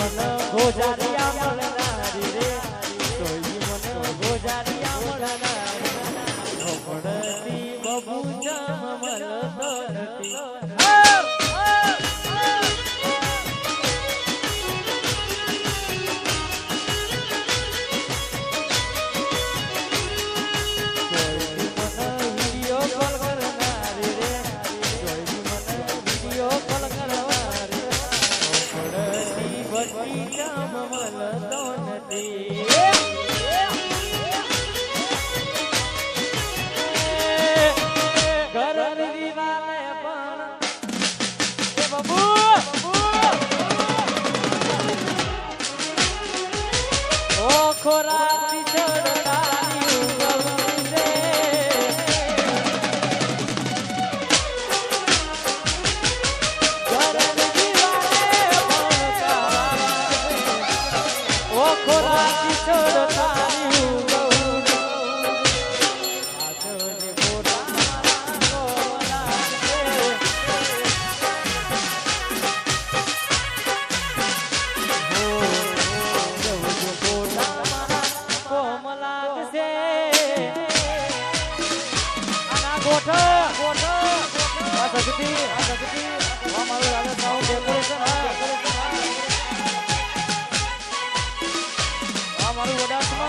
મન ગોજારી કોઠે કોઠે આ સગતી આ સગતી આ મારું રાજા સાઉન્ડ ડેકોરેશન આ ડેકોરેશન આ મારું વડા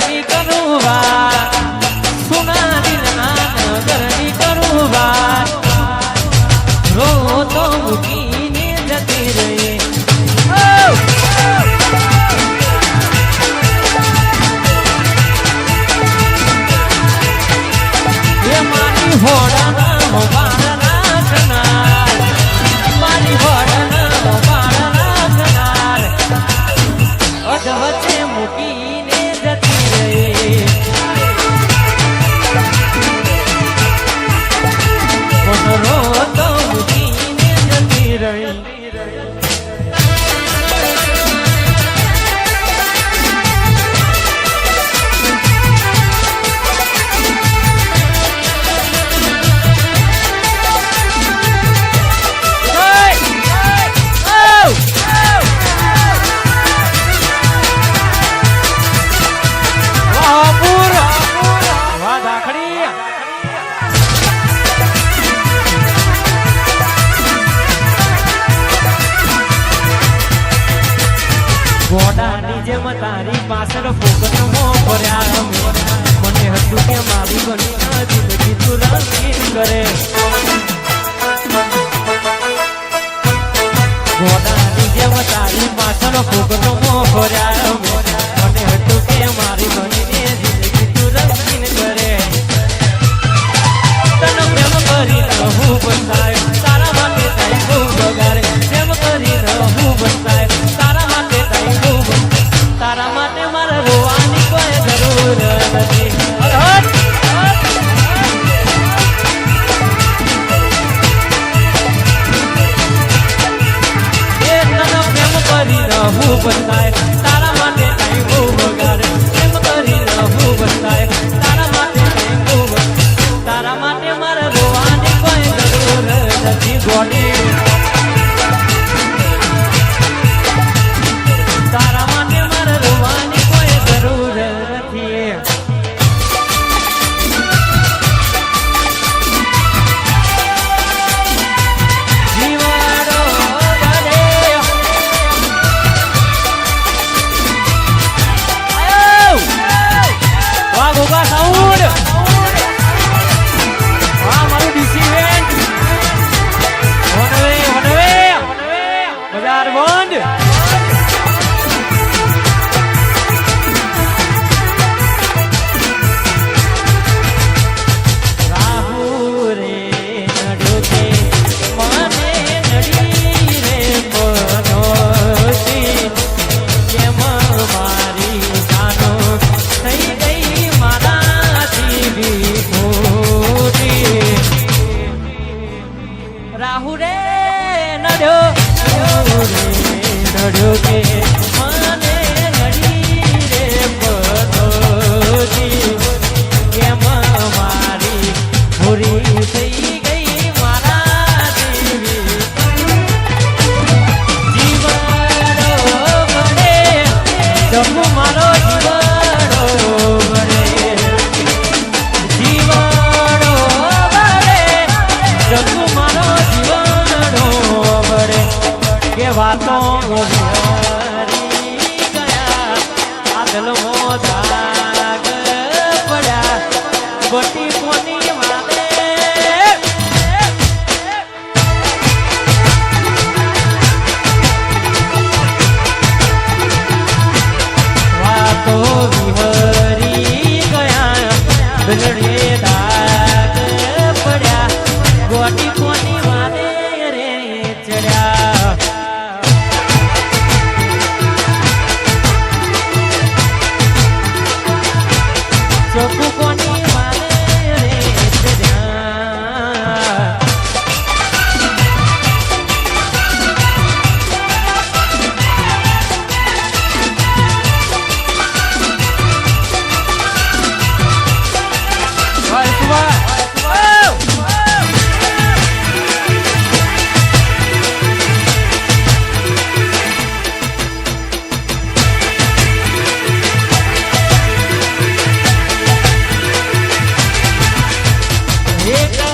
Margarita. મારો ફૂગનો મોહરા મને હતું કે મારી બનીને જિંદગી તું રંગીન કરે તને પ્રેમ કરી હું બતાય તારા માટે થાય હું બગાડે પ્રેમ કરી હું બતાય તારા માટે થાય હું તારા માટે મારે રોવાની કોઈ જરૂર નથી. રહું બતાય તારા માટે નહીં બગાડે પ્રેમ કરી રહું બતાય માટે નહીં તારા માટે મારે રોવાની કોઈ જરૂર નથી Llega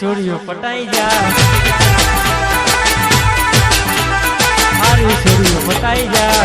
છોડીઓ પટાઈ જા. મારી છોડીઓ પટાઈ જા.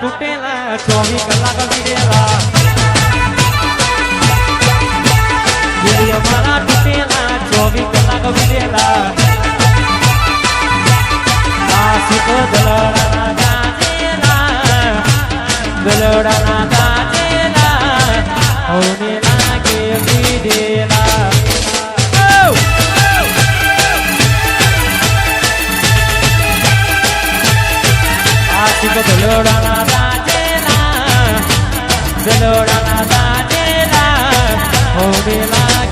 તૂટેલા ચોવીસ કલાક વીરેલા વીર્ય મારા તૂટેલા ચોવીસ કલાક વીરેલા આશિક દલડાના ગાજેલા દલડાના ગાજેલા હોને લાગે વીરેલા. આશિક દલડાના જલોડાના દાનેલા હોવેલા